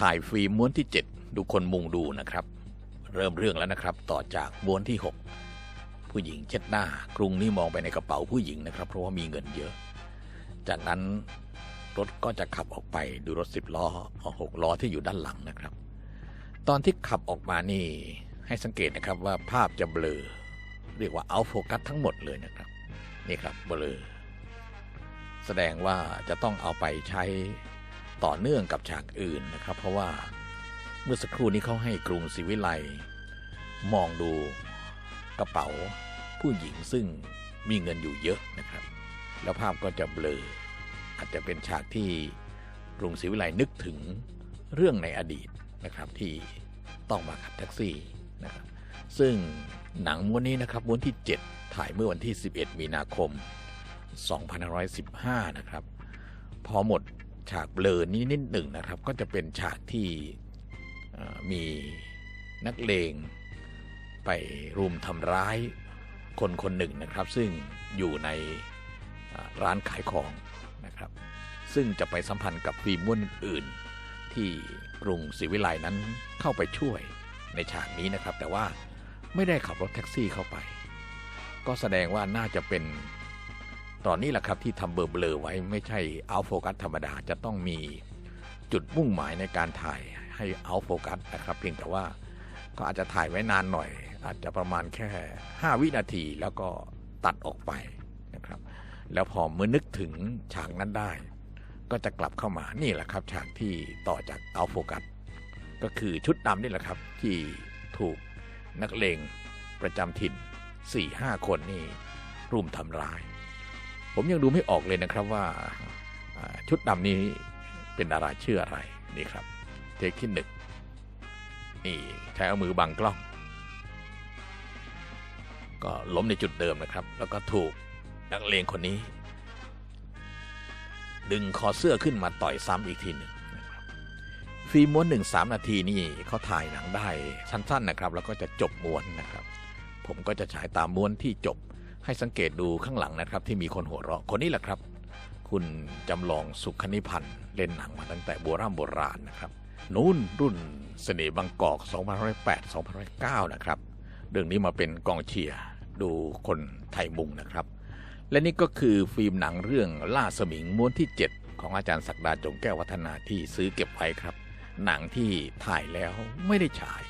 ถ่ายฟิล์มม้วนที่ 7 ดูคนมุงดูนะครับ เริ่มเรื่องแล้วนะครับ ต่อจากม้วนที่ 6 ผู้หญิงเช็ดหน้ากรุงนี่มองไปในกระเป๋าผู้หญิงนะครับ เพราะว่ามีเงินเยอะ จากนั้นรถก็จะขับออกไปดูรถสิบล้อหกล้อที่อยู่ด้านหลังนะครับ ตอนที่ขับออกมานี่ให้สังเกตนะครับว่าภาพจะเบลอ เรียกว่าเอาโฟกัสทั้งหมดเลยนะครับนี่ครับเบลอแสดงว่าจะต้องเอาไปใช้ ต่อเนื่องกับฉากอื่นนะครับ เพราะว่าเมื่อสักครู่นี้เขาให้กรุงศรีวิไลมองดูกระเป๋าผู้หญิงซึ่งมีเงินอยู่เยอะนะครับ แล้วภาพก็จะเบลอ อาจจะเป็นฉากที่กรุงศรีวิไลนึกถึงเรื่องในอดีตนะครับที่ต้องมาขับแท็กซี่นะครับซึ่งหนังม้วนนี้นะครับม้วนที่ 7 ถ่ายเมื่อวันที่ 11 มีนาคม 2515 นะครับ พอหมด ฉากเบลอนี้นิดหนึ่งนะครับ ก็จะเป็นฉากที่มีนักเลงไปรุมทำร้ายคนคนหนึ่งนะครับ ซึ่งอยู่ในร้านขายของนะครับ ซึ่งจะไปสัมพันธ์กับฟิล์มม้วนอื่นที่กรุงศรีวิไลนั้นเข้าไปช่วยในฉากนี้นะครับ แต่ว่าไม่ได้ขับรถแท็กซี่เข้าไป ก็แสดงว่าน่าจะเป็น ตอนนี้แหละครับที่ทำเบลอเบลอไว้ไม่ใช่เอาโฟกัสธรรมดาจะต้องมีจุดมุ่งหมายในการถ่ายให้เอาโฟกัสนะครับ เพียงแต่ว่าก็อาจจะถ่ายไว้นานหน่อย อาจจะประมาณแค่ 5 วินาทีแล้วก็ตัดออกไปนะครับ แล้วพอเมื่อนึกถึงฉากนั้นได้ ก็จะกลับเข้ามานี่แหละครับ ฉากที่ต่อจากเอาโฟกัสก็คือชุดดำนี่แหละครับ ที่ถูกนักเลงประจำถิ่น4-5 คนนี่รุมทำร้าย ผมยังดูไม่ออกเลยนะครับว่าชุดดำนี้เป็นอะไรชื่ออะไรนี่ครับเทคที่หนึ่งนี่ใช้เอามือบังกล้อง ก็ล้มในจุดเดิมนะครับ แล้วก็ถูกนักเลงคนนี้ ดึงคอเสื้อขึ้นมาต่อยซ้ำอีกทีหนึ่งฟิล์มม้วนหนึ่งสามนาทีนี่เขาถ่ายหนังได้สั้นๆนะครับ แล้วก็จะจบม้วนนะครับ ผมก็จะฉายตามม้วนที่จบ ให้สังเกตดูข้างหลังนะครับ ที่มีคนหัวเราะคนนี้แหละครับ คุณจำลองสุขนิพันธ์เล่นหนังมาตั้งแต่โบราณโบราณนะครับนู้นรุ่นเสน่ห์บางกอก2008 2009 นะครับ เรื่องนี้มาเป็นกองเชียร์ดูคนไทยมุงนะครับ และนี่ก็คือฟิล์มหนังเรื่องล่าสมิงม้วนที่ 7 ของอาจารย์ศักดาจงแก้ววัฒนาที่ซื้อเก็บไว้ครับ หนังที่ถ่ายแล้วไม่ได้ฉาย